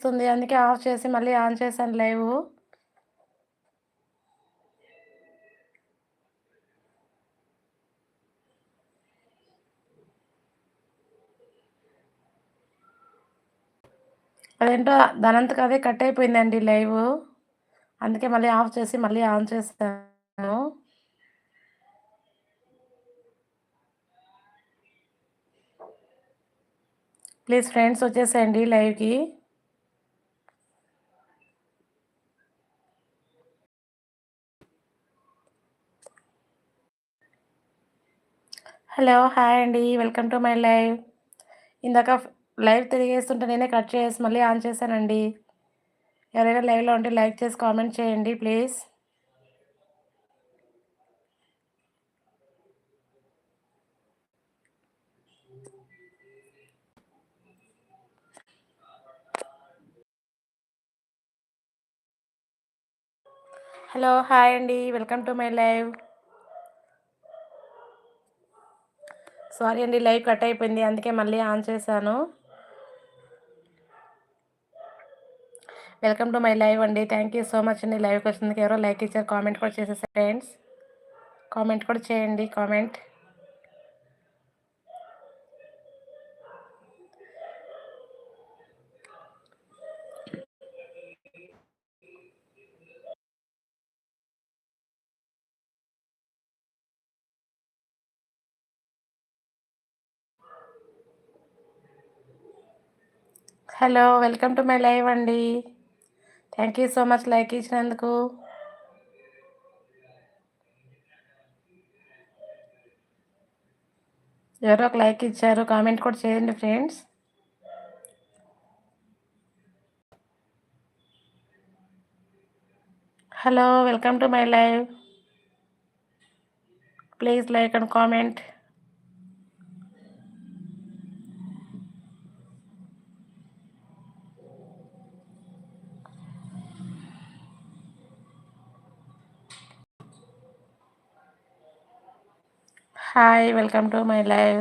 వస్తుంది. అందుకే ఆఫ్ చేసి మళ్ళీ ఆన్ చేశాను. లైవ్. అదేంటో దానంతట అదే కట్ అయిపోయిందండి. లైవ్. అందుకే మళ్ళీ ఆఫ్ చేసి మళ్ళీ ఆన్ చేస్తాను ప్లీజ్ ఫ్రెండ్స్ వచ్చేసేయండి లైవ్‌కి. హలో! హాయ్ అండి. Welcome to my live. ఇందాక లైవ్ తిరిగేస్తుంటే నేనే కట్ చేసి మళ్ళీ ఆన్ చేశానండి. ఎవరైనా లైవ్‌లో ఉంటే లైక్ చేసి కామెంట్ చేయండి ప్లీజ్. హలో! హాయ్ అండి. Welcome to my live. Sorry అండి లైవ్ కట్ అయిపోయింది. అందుకే మళ్ళీ ఆన్ చేశాను. వెల్కమ్ టు మై లైవ్ అండి. థ్యాంక్ యూ సో మచ్ అండి లైవ్‌కి వచ్చినందుకు. ఎవరో లైక్ ఇచ్చారు. కామెంట్ కూడా చేసేసారు ఫ్రెండ్స్. కామెంట్ కూడా చేయండి comment. Hello! Welcome to my live అండి. Thank you so much like ఇచ్చినందుకు. ఎవరో ఒక లైక్ ఇచ్చారు. కామెంట్ కూడా చేయండి friends. Hello! Welcome to my live. Please like and comment. Hi! Welcome to my live.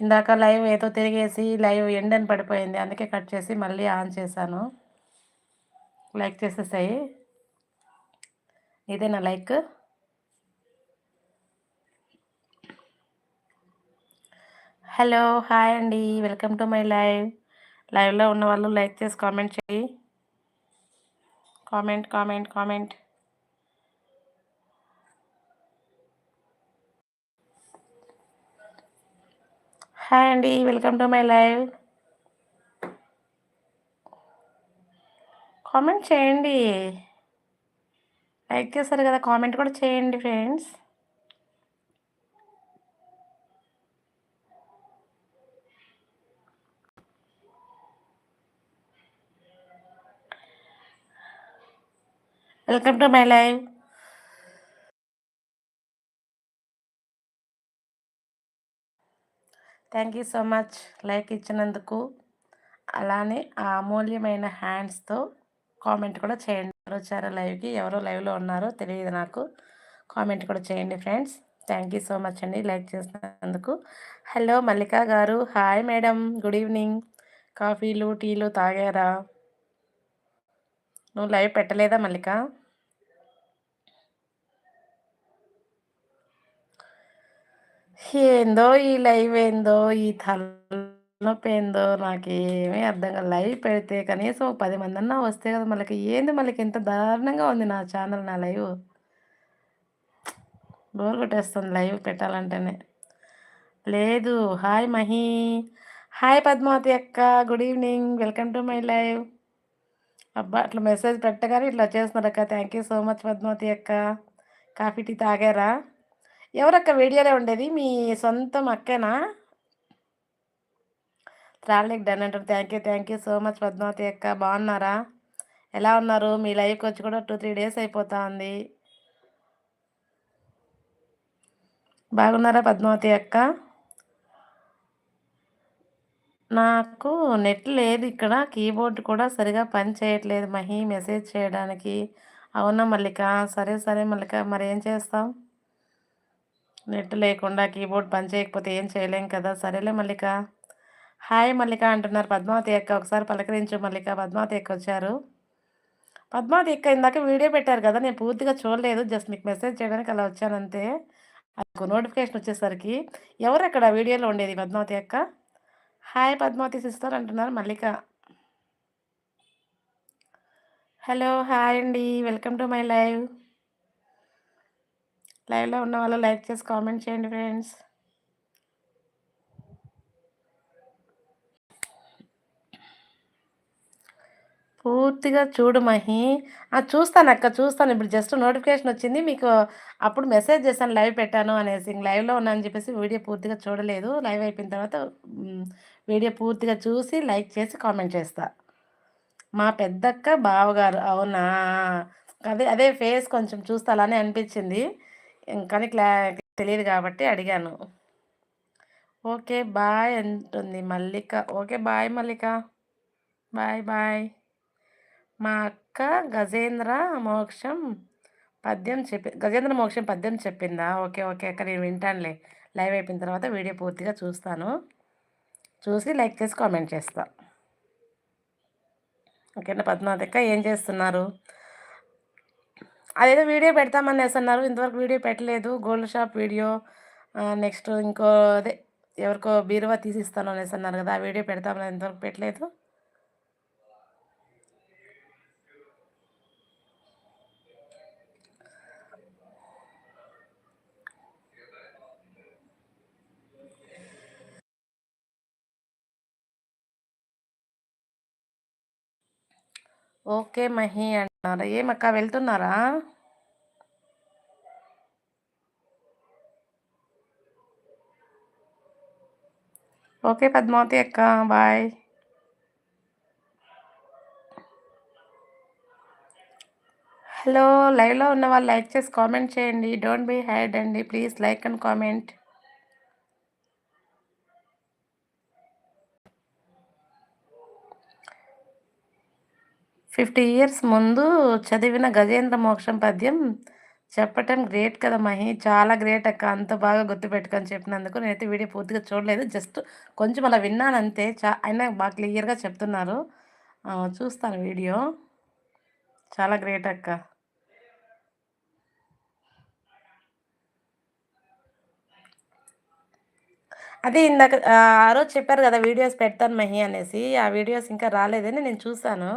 ఇందాక లైవ్ ఏదో తిరిగేసి లైవ్ ఎండ్ అని పడిపోయింది. అందుకే కట్ చేసి మళ్ళీ ఆన్ చేశాను. లైక్ చేసేసాయి ఇదేనా లైక్? హలో! హాయ్ అండి. Welcome to my live. లైవ్‌లో ఉన్నవాళ్ళు లైక్ చేసి కామెంట్ చేయి. Comment, comment, comment. హాయ్ అండి. Welcome to my live. Comment చేయండి. లైక్ చేశారు కదా! కామెంట్ కూడా చేయండి friends. Welcome to my live. Thank you so much like ఇచ్చినందుకు. అలానే ఆ అమూల్యమైన హ్యాండ్స్‌తో కామెంట్ కూడా చేయండి. ఎవరొచ్చారో లైవ్‌కి, ఎవరో లైవ్‌లో ఉన్నారో తెలియదు నాకు. కామెంట్ కూడా చేయండి friends. Thank you so much అండి లైక్ చేసినందుకు. హలో! మల్లికా గారు. Hi madam. Good evening. కాఫీలు, టీలు తాగారా? నువ్వు లైవ్ పెట్టలేదా మల్లిక? ఏందో ఈ లైవ్ ఏందో, ఈ తలనొప్పేందో నాకేమీ అర్థం కాదు. లైవ్ పెడితే కనీసం ఓ 10 మందన్నా వస్తే కదా మళ్ళీ ఏంది మళ్ళీ ఇంత దారుణంగా ఉంది నా ఛానల్, నా లైవ్. బోర్ కొట్టేస్తుంది లైవ్ పెట్టాలంటేనే. లేదు. హాయ్ మహి. హాయ్ పద్మావతి అక్క. Good evening. Welcome to my live. అబ్బా! అట్లా మెసేజ్ పెట్టగానే ఇట్లా వచ్చేస్తున్నారక్క. Thank you so much Padmavathi అక్క. కాఫీ, టీ తాగారా? ఎవరక్క వీడియోలో ఉండేది? మీ సొంతం అక్కేనా? ట్రావెలింగ్ డన్ అంటారు. Thank you, thank you so much Padmavathi అక్క. బాగున్నారా? ఎలా ఉన్నారు? మీ లైఫ్కి వచ్చి కూడా 2, 3 డేస్ అయిపోతా ఉంది. బాగున్నారా పద్మావతి అక్క? నాకు నెట్ లేదు ఇక్కడ. కీబోర్డ్ కూడా సరిగా పని చేయట్లేదు మహి మెసేజ్ చేయడానికి. అవునా మల్లిక? సరే, సరే మల్లిక. ఏం చేస్తాం? నెట్ లేకుండా కీబోర్డ్ పని చేయకపోతే ఏం చేయలేం కదా! సరేలే మల్లిక. హాయ్ మల్లిక అంటున్నారు పద్మావతి అక్క. ఒకసారి పలకరించు మల్లిక. పద్మావతి అక్క వచ్చారు. పద్మావతి అక్క ఇందాక వీడియో పెట్టారు కదా నేను పూర్తిగా చూడలేదు. జస్ట్ మీకు మెసేజ్ చేయడానికి అలా వచ్చానంతే నాకు నోటిఫికేషన్ వచ్చేసరికి ఎవరు అక్కడ వీడియోలో ఉండేది పద్మావతి అక్క? హాయ్ పద్మావతి సిస్టర్ అంటున్నారు మల్లిక. హలో హాయ్ అండి. Welcome to my live. లైవ్లో ఉన్న వాళ్ళు లైక్ చేసి కామెంట్ చేయండి ఫ్రెండ్స్. పూర్తిగా చూడు మహి. చూస్తాను అక్క చూస్తాను. ఇప్పుడు జస్ట్ నోటిఫికేషన్ వచ్చింది. మీకు అప్పుడు మెసేజ్ చేశాను లైవ్ పెట్టాను అనేసి. లైవ్లో ఉన్నాను చెప్పేసి వీడియో పూర్తిగా చూడలేదు. లైవ్ అయిపోయిన తర్వాత వీడియో పూర్తిగా చూసి లైక్ చేసి కామెంట్ చేస్తా. మా పెద్దక్క బావగారు అవునా? అదే అదే ఫేస్ కొంచెం చూస్తే అలానే అనిపించింది. కానీ క్లా తెలియదు కాబట్టి అడిగాను. ఓకే బాయ్ అంటుంది Mallika. Okay bye Mallika. Bye bye. మా అక్క గజేంద్ర మోక్షం పద్యం చెప్పి గజేంద్ర మోక్షం పద్యం చెప్పిందా? ఓకే ఓకే అక్క నేను వింటానులే. లైవ్ అయిపోయిన తర్వాత వీడియో పూర్తిగా చూస్తాను. చూసి లైక్ చేసి కామెంట్ చేస్తా. ఓకేనా పద్మావతి అక్క ఏం చేస్తున్నారు? అదేదో వీడియో పెడతామని అన్నారు. ఇంతవరకు వీడియో పెట్టలేదు. గోల్డ్ షాప్ వీడియో నెక్స్ట్ ఇంకో అదే ఎవరికో బీరువా తీసిస్తాను అనేసి అన్నారు కదా ఆ వీడియో పెడతామని ఇంతవరకు పెట్టలేదు. ఓకే మహి అంటున్నారా ఏమక్క వెళ్తున్నారా? ఓకే పద్మావతి అక్క బాయ్. హలో లైవ్లో ఉన్న వాళ్ళు లైక్ చేసి కామెంట్ చేయండి. డోంట్ బీ హైడ్ అండి. Please like and comment. Fifty years ముందు చదివిన గజేంద్ర మోక్షం పద్యం చెప్పటం గ్రేట్ కదా మహి. చాలా గ్రేట్ అక్క. అంత బాగా గుర్తుపెట్టుకొని చెప్పినందుకు నేనైతే వీడియో పూర్తిగా చూడలేదు. జస్ట్ కొంచెం అలా విన్నాను అంతే చా అయినా బాగా క్లియర్గా చెప్తున్నారు. చూస్తాను వీడియో. చాలా గ్రేట్ అక్క. అదే ఇందాక ఆ రోజు చెప్పారు కదా వీడియోస్ పెడతాను మహి అనేసి. ఆ వీడియోస్ ఇంకా రాలేదని నేను చూశాను.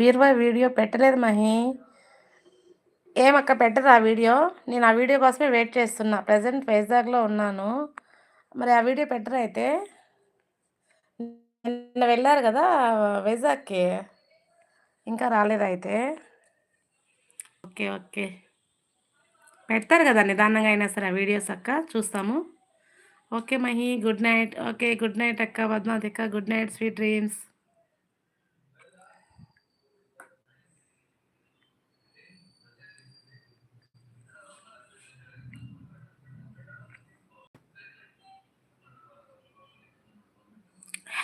బీర్వా వీడియో పెట్టలేదు మహి. ఏమక్క పెట్టదు ఆ వీడియో? నేను ఆ వీడియో కోసమే వెయిట్ చేస్తున్నా. ప్రజెంట్ వైజాగ్లో ఉన్నాను. మరి ఆ వీడియో పెట్టరు అయితే? నిన్న వెళ్ళారు కదా వైజాగ్కి. ఇంకా రాలేదైతే ఓకే ఓకే. పెడతారు కదా నిదానంగా అయినా సరే ఆ వీడియోస్ అక్క చూస్తాము. Okay Mahi good night. Okay good night అక్క పద్మావతి అక్క good night sweet dreams.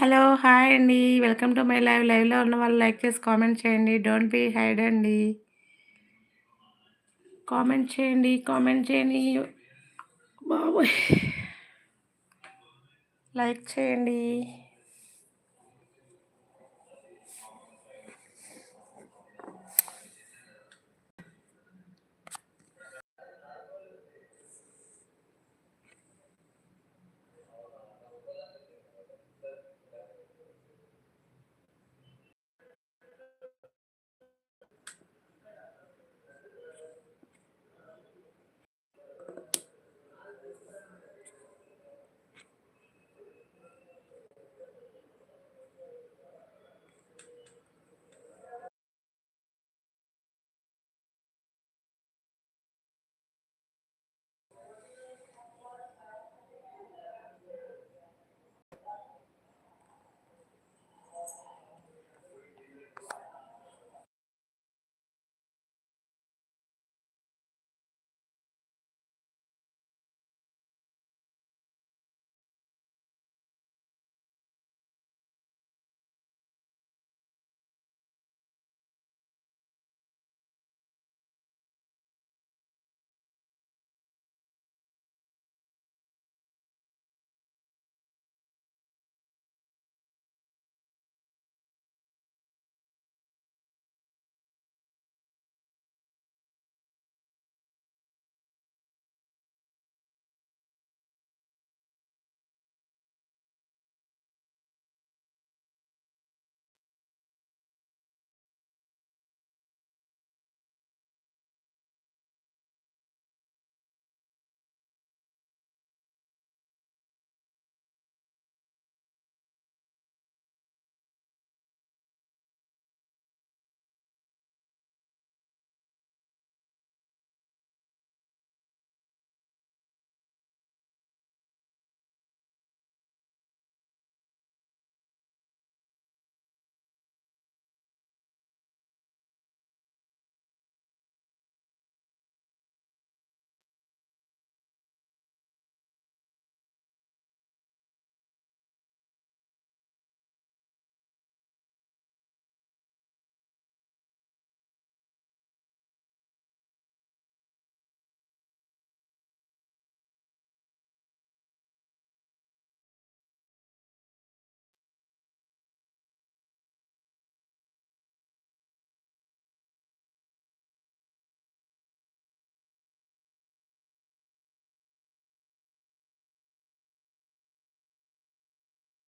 Hello hi అండి. Welcome to my live. లైవ్లో ఉన్న వాళ్ళు లైక్ చేసి కామెంట్ చేయండి. డోంట్ బీ హైడ్ అండి. కామెంట్ చేయండి కామెంట్ చేయండి. బాబోయ్. లైక్ చేయండి.